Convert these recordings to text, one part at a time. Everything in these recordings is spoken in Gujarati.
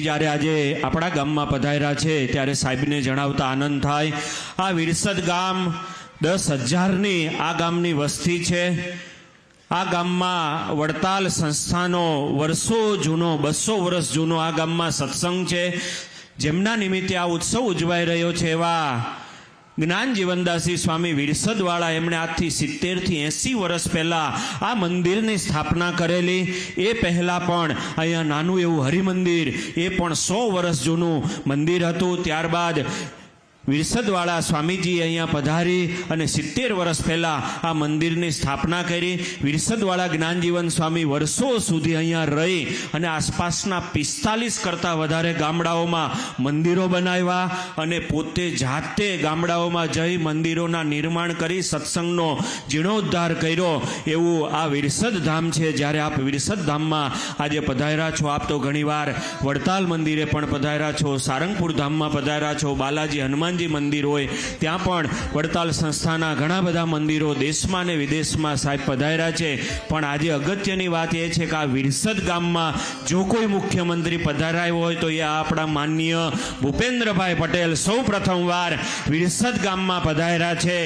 જ્યારે આજે આપણા ગામમાં પધાર્યા છે, ત્યારે સાહેબને જણાવતા આનંદ થાય. આ વિરસદ ગામ દસ હજારની આ ગામની વસ્તી છે. આ ગામમાં વડતાલ સંસ્થાનો વર્ષો જૂનો, બસો વર્ષ જૂનો આ ગામમાં સત્સંગ છે. જેમના નિમિત્તે આ ઉત્સવ ઉજવાઈ રહ્યો છે એવા જ્ઞાન જીવનદાસી સ્વામી વિરસદવાળા એમણે આજથી સિત્તેરથી એંસી વર્ષ પહેલાં આ મંદિરની સ્થાપના કરેલી. એ પહેલાં પણ અહીંયા નાનું એવું હરિમંદિર, એ પણ સો વર્ષ જૂનું મંદિર હતું. ત્યારબાદ વિરસદવાળા સ્વામીજી અહીંયા પધારી અને સિત્તેર વર્ષ પહેલાં આ મંદિરની સ્થાપના કરી. વિરસદવાળા જ્ઞાનજીવન સ્વામી વર્ષો સુધી અહીંયા રહી અને આસપાસના પિસ્તાલીસ કરતાં વધારે ગામડાઓમાં મંદિરો બનાવ્યા અને પોતે જાતે ગામડાઓમાં જઈ મંદિરોના નિર્માણ કરી, સત્સંગનો જીર્ણોદ્ધાર કર્યો. એવું આ વિરસદ ધામ છે. જ્યારે આપ વિરસદ ધામમાં આજે પધાર્યા છો, આપ તો ઘણીવાર વડતાલ મંદિરે પણ પધાર્યા છો, સારંગપુર ધામમાં પધાર્યા છો, બાલાજી હનુમાનજી મંદિર હોય, ત્યાં પણ વડતાલ સંસ્થાના ઘણા બધા મંદિરો દેશમાં અને વિદેશમાં સાહેબ પધાર્યા છે. પણ આજે અગત્યની વાત એ છે કે આ વિરસદ ગામમાં જો કોઈ મુખ્યમંત્રી પધારાયો હોય તો એ આપણા માનનીય ભૂપેન્દ્રભાઈ પટેલ સૌ પ્રથમવાર વિરસદ ગામમાં પધાર્યા છે.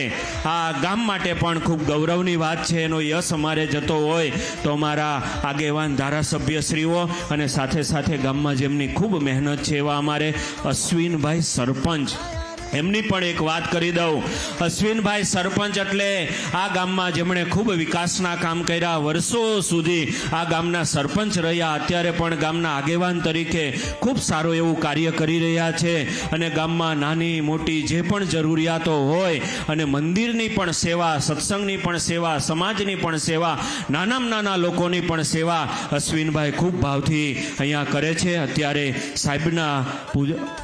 આ ગામ માટે પણ ખૂબ ગૌરવની વાત છે, એનો યશ અમારે જતો હોય તો અમારા આગેવાન ધારાસભ્યશ્રીઓ અને સાથે સાથે ગામમાં જેમની ખૂબ મહેનત છે એવા અમારે અશ્વિનભાઈ સરપંચ એમની પણ એક વાત કરી દઉં. અશ્વિનભાઈ સરપંચ એટલે આ ગામમાં જેમણે ખૂબ વિકાસના કામ કર્યા, વર્ષો સુધી આ ગામના સરપંચ રહ્યા, અત્યારે પણ ગામના આગેવાન તરીકે ખૂબ સારું એવું કાર્ય કરી રહ્યા છે અને ગામમાં નાની મોટી જે પણ જરૂરિયાતો હોય અને મંદિરની પણ સેવા, સત્સંગની પણ સેવા, સમાજની પણ સેવા, નાનામાં નાના લોકોની પણ સેવા અશ્વિનભાઈ ખૂબ ભાવથી અહીંયા કરે છે. અત્યારે સાહેબના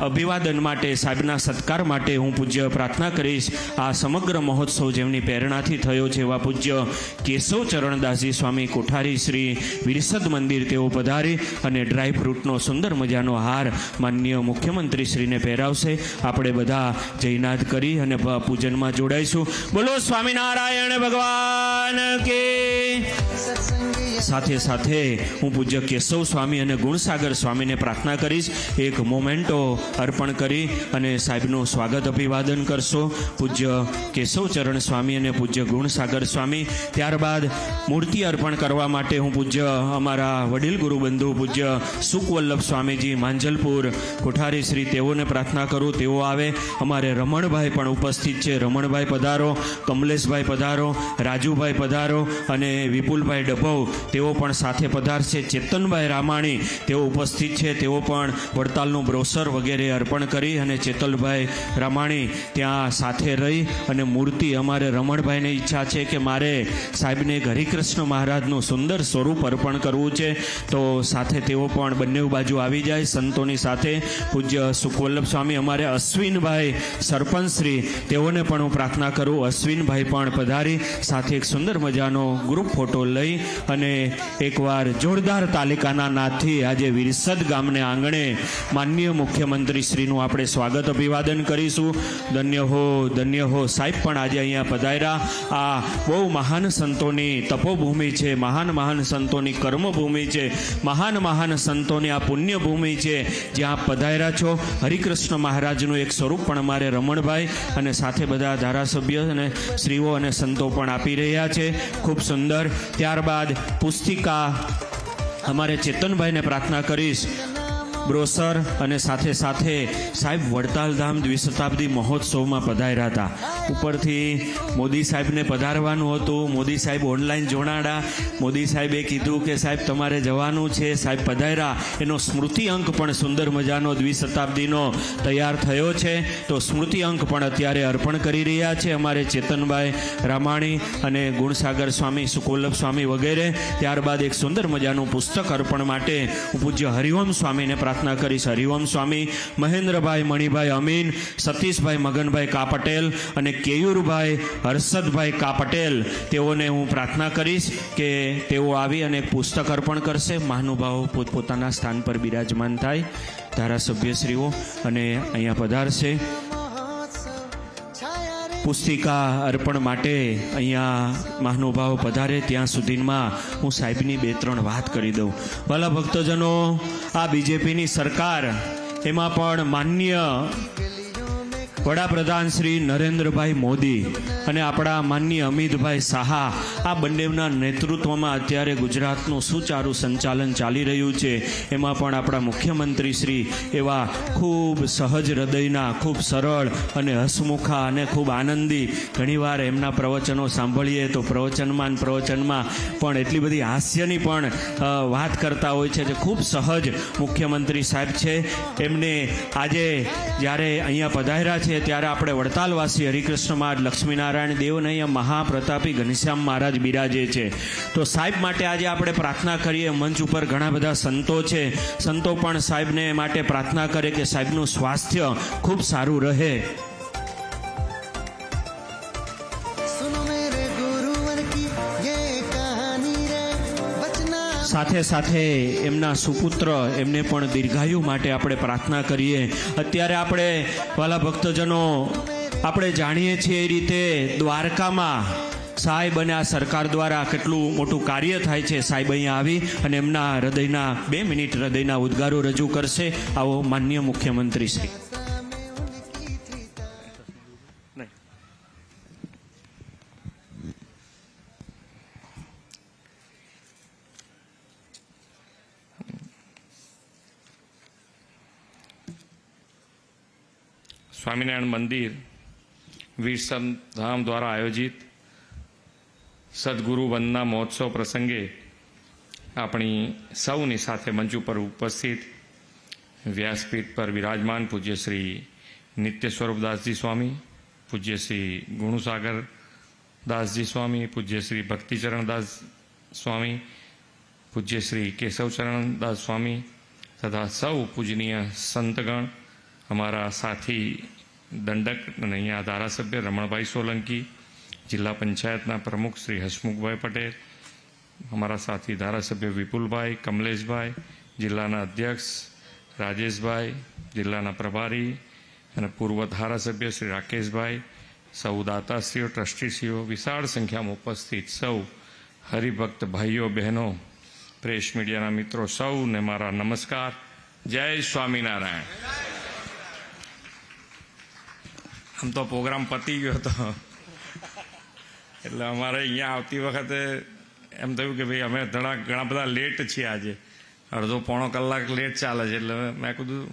અભિવાદન માટે, સાહેબના સત્કાર માટે હું પૂજ્ય પ્રાર્થના કરીશ. આ સમગ્ર મહોત્સવ જેમની પ્રેરણાથી થયો છે એવા પૂજ્ય કેશવ ચરણદાસજી સ્વામી કોઠારી શ્રી વિરસદ મંદિર તેઓ પધારી અને ડ્રાય ફ્રૂટનો સુંદર મજાનો હાર માનનીય મુખ્યમંત્રી શ્રીને પહેરાવશે. આપણે બધા જયનાદ કરી અને પૂજનમાં જોડાઈશું. બોલો સ્વામિનારાયણ ભગવાન કે. સાથે સાથે હું પૂજ્ય કેશવ સ્વામી અને ગુણસાગર સ્વામીને પ્રાર્થના કરીશ. એક મોમેન્ટો અર્પણ કરી અને સાહેબનું સ્વાગત અભિવાદન કરશો. પૂજ્ય કેશવ ચરણ સ્વામી અને પૂજ્ય ગુણસાગર સ્વામી, ત્યારબાદ મૂર્તિ અર્પણ કરવા માટે હું પૂજ્ય અમારા વડીલ ગુરુબંધુ પૂજ્ય સુકવલ્લભ સ્વામીજી માંજલપુર કોઠારી શ્રી તેઓને પ્રાર્થના કરું. તેઓ આવે. અમારે રમણભાઈ પણ ઉપસ્થિત છે. રમણભાઈ પધારો, કમલેશભાઈ પધારો, રાજુભાઈ પધારો અને વિપુલભાઈ ડભવ તેઓ પણ સાથે પધારશે. ચેતનભાઈ રામાણી તેઓ ઉપસ્થિત છે. તેઓ પણ વડતાલનું બ્રોસર વગેરે અર્પણ કરી અને ચેતલભાઈ રામાણી ત્યાં સાથે રહી અને મૂર્તિ અમારે રમણભાઈને ઈચ્છા છે કે મારે સાહેબને હરિકૃષ્ણ મહારાજનું સુંદર સ્વરૂપ અર્પણ કરવું છે. તો સાથે તેઓ પણ બંને બાજુ આવી જાય. સંતોની સાથે પૂજ્ય સુખવલ્લભ સ્વામી, અમારે અશ્વિનભાઈ સરપંચ શ્રી, તેઓને પણ હું પ્રાર્થના કરું. અશ્વિનભાઈ પણ પધારી, સાથે એક સુંદર મજાનો ગ્રુપ ફોટો લઈ અને એકવાર જોરદાર તાલિકાના નાથથી આજે વિરસદ ગામને આંગણે માનનીય મુખ્યમંત્રી શ્રીનું આપણે સ્વાગત અભિવાદન કરીશું. ધન્ય હો ધન્ય હો સાહેબ પણ આજે અહીંયા પધાર્યા. આ બહુ મહાન સંતોની તપોભૂમિ છે, મહાન મહાન સંતોની કર્મભૂમિ છે, મહાન મહાન સંતોની આ પુણ્યભૂમિ છે. જ્યાં પધાર્યા છો, હરિકૃષ્ણ મહારાજનું એક સ્વરૂપ પણ અમારે રમણભાઈ અને સાથે બધા ધારાસભ્ય અને શ્રીઓ અને સંતો પણ આપી રહ્યા છે. ખૂબ સુંદર. ત્યારબાદ પુસ્તિકા અમારે ચેતનભાઈને પ્રાર્થના કરીશ. બ્રોસર અને સાથે સાથે સાહેબ વડતાલ ધામ દ્વિશતાબ્દી મહોત્સવમાં પધાર્યા હતા. ઉપરથી મોદી સાહેબને પધારવાનું હતું. મોદી સાહેબ ઓનલાઈન જોડાડા મોદી સાહેબે કીધું કે, સાહેબ, તમારે જવાનું છે. સાહેબ પધાર્યા. એનો સ્મૃતિ અંક પણ સુંદર મજાનો દ્વિશતાબ્દીનો તૈયાર થયો છે. તો સ્મૃતિ અંક પણ અત્યારે અર્પણ કરી રહ્યા છે અમારે ચેતનભાઈ રામાણી અને ગુણસાગર સ્વામી સુકોલભ સ્વામી વગેરે. ત્યારબાદ એક સુંદર મજાનું પુસ્તક અર્પણ માટે હું પૂજ્ય હરિઓમ સ્વામીને પ્રાર્થના કરીશ. હરિઓમ સ્વામી, મહેન્દ્રભાઈ, મણિભાઈ, અમીન, સતીશભાઈ, મગનભાઈ કા પટેલ અને કેયુરભાઈ હર્ષદભાઈ કા પટેલ, તેઓને હું પ્રાર્થના કરીશ કે તેઓ આવી અને પુસ્તક અર્પણ કરશે. મહાનુભાવો પોતપોતાના સ્થાન પર બિરાજમાન થાય. ધારાસભ્યશ્રીઓ અને અહીંયા પધારશે. પુસ્તિકા અર્પણ માટે અહીંયા મહાનુભાવો પધારે. ત્યાં સુધીમાં હું સાહેબની બે ત્રણ વાત કરી દઉં. ભલા ભક્તજનો, આ બીજેપીની સરકાર, એમાં પણ માન્ય વડાપ્રધાન શ્રી નરેન્દ્રભાઈ મોદી અને આપણા માનનીય અમિતભાઈ સાહા આ બંનેના નેતૃત્વમાં અત્યારે ગુજરાતનું સુચારું સંચાલન ચાલી રહ્યું છે. એમાં પણ આપણા મુખ્યમંત્રી શ્રી એવા ખૂબ સહજ હૃદયના, ખૂબ સરળ અને હસમુખા અને ખૂબ આનંદી ઘણીવાર એમના પ્રવચનો સાંભળીએ તો પ્રવચનમાં પ્રવચનમાં પણ એટલી બધી હાસ્યની પણ વાત કરતા હોય છે જે ખૂબ સહજ મુખ્યમંત્રી સાહેબ છે. એમને આજે જ્યારે અહીંયા પધાર્યા છે ત્યારે આપણે વડતાલવાસી હરિકૃષ્ણ મહારાજ લક્ષ્મીનારાયણ દેવને અહીંયા મહાપ્રતાપી ઘનશ્યામ મહારાજ બિરાજે છે. તો સાહેબ માટે આજે આપણે પ્રાર્થના કરીએ, મંચ ઉપર ઘણા બધા સંતો છે. સંતો પણ સાહેબને માટે પ્રાર્થના કરે કે સાહેબનું સ્વાસ્થ્ય ખૂબ સારું રહે. સાથે સાથે એમના સુપુત્ર એમને પણ દીર્ઘાયુ માટે આપણે પ્રાર્થના કરીએ. અત્યારે આપણે વાલા ભક્તજનો, આપણે જાણીએ છીએ એ રીતે દ્વારકામાં સાહેબ અને આ સરકાર દ્વારા કેટલું મોટું કાર્ય થાય છે. સાહેબ અહીંયા આવી અને એમના હૃદયના બે મિનિટ હૃદયના ઉદ્ગારો રજૂ કરશે. આવો માન્ય મુખ્યમંત્રી શ્રી. સ્વામિનારાયણ મંદિર વીરસમ ધામ દ્વારા આયોજિત સદગુરુ વંદના મહોત્સવ પ્રસંગે આપણી સૌની સાથે મંચ ઉપર ઉપસ્થિત વ્યાસપીઠ પર વિરાજમાન પૂજ્ય શ્રી નિત્ય સ્વરૂપદાસજી સ્વામી પૂજ્ય શ્રી ગુણુસાગર દાસજી સ્વામી પૂજ્ય શ્રી ભક્તિચરણ દાસ સ્વામી પૂજ્ય શ્રી કેશવચરણ દાસ સ્વામી તથા સૌ પૂજનીય સંતગણ અમારા સાથી દંડક અને અહીંયા ધારાસભ્ય રમણભાઈ સોલંકી જિલ્લા પંચાયતના પ્રમુખ શ્રી હસમુખભાઈ પટેલ અમારા સાથી ધારાસભ્ય વિપુલભાઈ કમલેશભાઈ જિલ્લાના અધ્યક્ષ રાજેશભાઈ જિલ્લાના પ્રભારી અને પૂર્વ ધારાસભ્ય શ્રી રાકેશભાઈ સૌ દાતાશ્રીઓ ટ્રસ્ટીશ્રીઓ વિશાળ સંખ્યામાં ઉપસ્થિત સૌ હરિભક્ત ભાઈઓ બહેનો પ્રેસ મીડિયાના મિત્રો સૌને મારા નમસ્કાર જય સ્વામિનારાયણ આમ તો પ્રોગ્રામ પતી ગયો હતો. એટલે અમારે અહીંયા આવતી વખતે એમ થયું કે ભાઈ અમે ઘણા ઘણા બધા લેટ છીએ આજે. અડધો પોણો કલાક લેટ ચાલે છે એટલે મેં કીધું,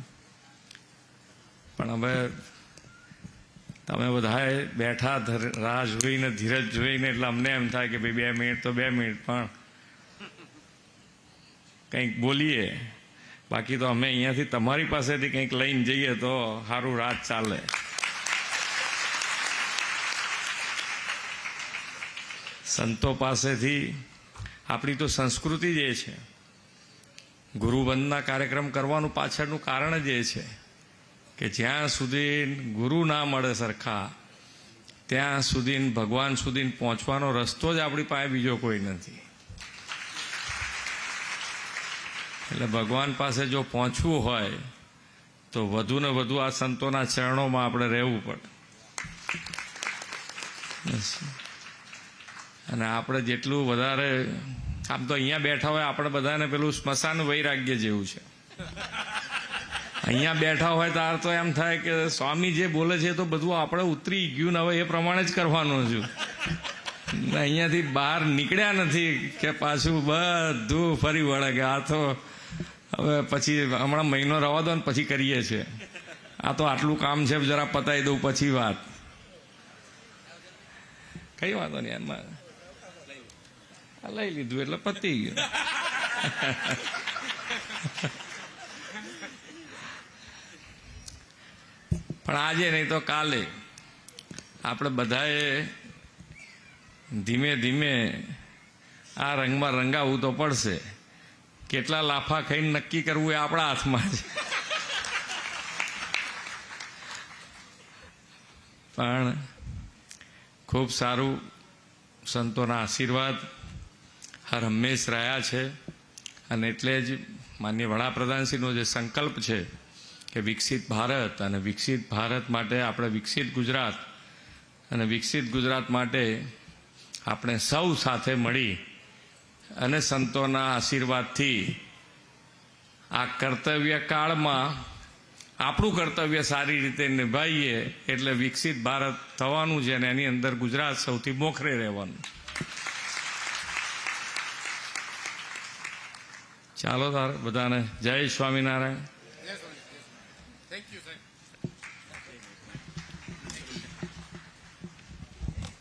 પણ હવે તમે બધાએ બેઠા રાહ જોઈને, ધીરજ જોઈને એટલે અમને એમ થાય કે ભાઈ બે મિનિટ તો બે મિનિટ, પણ કંઈક બોલીએ. બાકી તો અમે અહીંયાથી તમારી પાસેથી કંઈક લઈને જઈએ તો સારું રાત ચાલે. સંતો પાસેથી આપણી તો સંસ્કૃતિ જ એ છે, ગુરુવંદના કાર્યક્રમ કરવાનું પાછળનું કારણ જ એ છે કે જ્યાં સુધી ગુરુ ના મળે સરખા, ત્યાં સુધી ભગવાન સુધી પહોંચવાનો રસ્તો જ આપણી પાસે બીજો કોઈ નથી એટલે ભગવાન પાસે જો પહોંચવું હોય, તો વધુ ને વધુ આ સંતોના ચરણોમાં આપણે રહેવું પડે. અને આપણે જેટલું વધારે, આમ તો અહીંયા બેઠા હોય આપણે બધાને પેલું સ્મશાન વૈરાગ્ય જેવું છે. અહીંયા બેઠા હોય તાર તો એમ થાય કે સ્વામી જે બોલે છે તો બધું આપણે ઉતરી ગયું ને હવે એ પ્રમાણે જ કરવાનું છું. અહીંયાથી બહાર નીકળ્યા નથી કે પાછું બધું ફરી વળે કે આ તો હવે પછી હમણાં મહિનો રવા દો ને પછી કરીએ છીએ. આ તો આટલું કામ છે, જરા પતાવી દઉં પછી વાત. કઈ વાંધો નહીં, એમાં લઈ લીધું એટલે પતી ગયું પણ આજે નહીં તો કાલે. આપણે બધાએ ધીમે ધીમે આ રંગમાં રંગાવવું તો પડશે. કેટલા લાફા ખાઈને નક્કી કરવું એ આપણા હાથમાં છે. પણ ખૂબ સારું સંતોના આશીર્વાદ. હર હંમેશ રહ્યા છે. અને એટલે જ માન્ય વડાપ્રધાનશ્રીનો જે સંકલ્પ છે કે વિકસિત ભારત અને વિકસિત ભારત માટે આપણે વિકસિત ગુજરાત અને વિકસિત ગુજરાત માટે આપણે સૌ સાથે મળી અને સંતોના આશીર્વાદથી આ કર્તવ્ય કાળમાં આપણું કર્તવ્ય સારી રીતે નિભાવીએ એટલે વિકસિત ભારત થવાનું છે અને એની અંદર ગુજરાત સૌથી મોખરે રહેવાનું. ચાલો તાર બધાને. જય સ્વામિનારાયણ.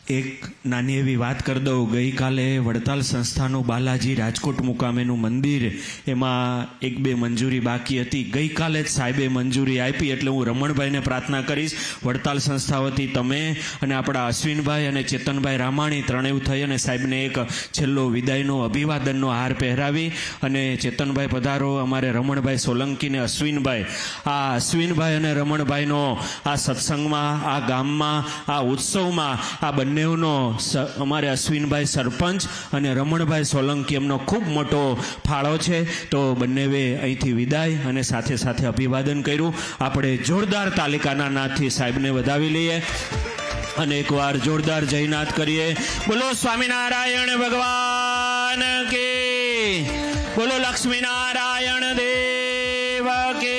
એક નાની એવી વાત કરી દઉં. ગઈકાલે વડતાલ સંસ્થાનું બાલાજી રાજકોટ મુકામેનું મંદિર, એમાં એક બે મંજૂરી બાકી હતી. ગઈકાલે જ સાહેબે મંજૂરી આપી એટલે હું રમણભાઈને પ્રાર્થના કરીશ. વડતાલ સંસ્થા વતી તમે અને આપણા અશ્વિનભાઈ અને ચેતનભાઈ રામાણી ત્રણેય થઈ અને સાહેબને એક છેલ્લો વિદાયનો, અભિવાદનનો હાર પહેરાવી અને ચેતનભાઈ પધારો, અમારે રમણભાઈ સોલંકીને અશ્વિનભાઈ. આ અશ્વિનભાઈ અને રમણભાઈનો આ સત્સંગમાં, આ ગામમાં, આ ઉત્સવમાં, આ બંનેનો સ- અમારે અશ્વિનભાઈ સરપંચ અને રમણભાઈ સોલંકી એમનો ખૂબ મોટો ફાળો છે. તો બંનેવે અહીંથી વિદાય અને સાથે સાથે અભિવાદન કર્યું. આપણે જોરદાર તાલિકાના નાથથી સાહેબને વધાવી લઈએ. અને એકવાર જોરદાર જયનાથ કરીએ. બોલો સ્વામિનારાયણ ભગવાન કે, બોલો લક્ષ્મીનારાયણ દેવ કે.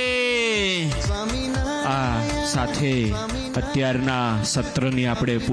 આ સાથે અત્યારના સત્રની આપણે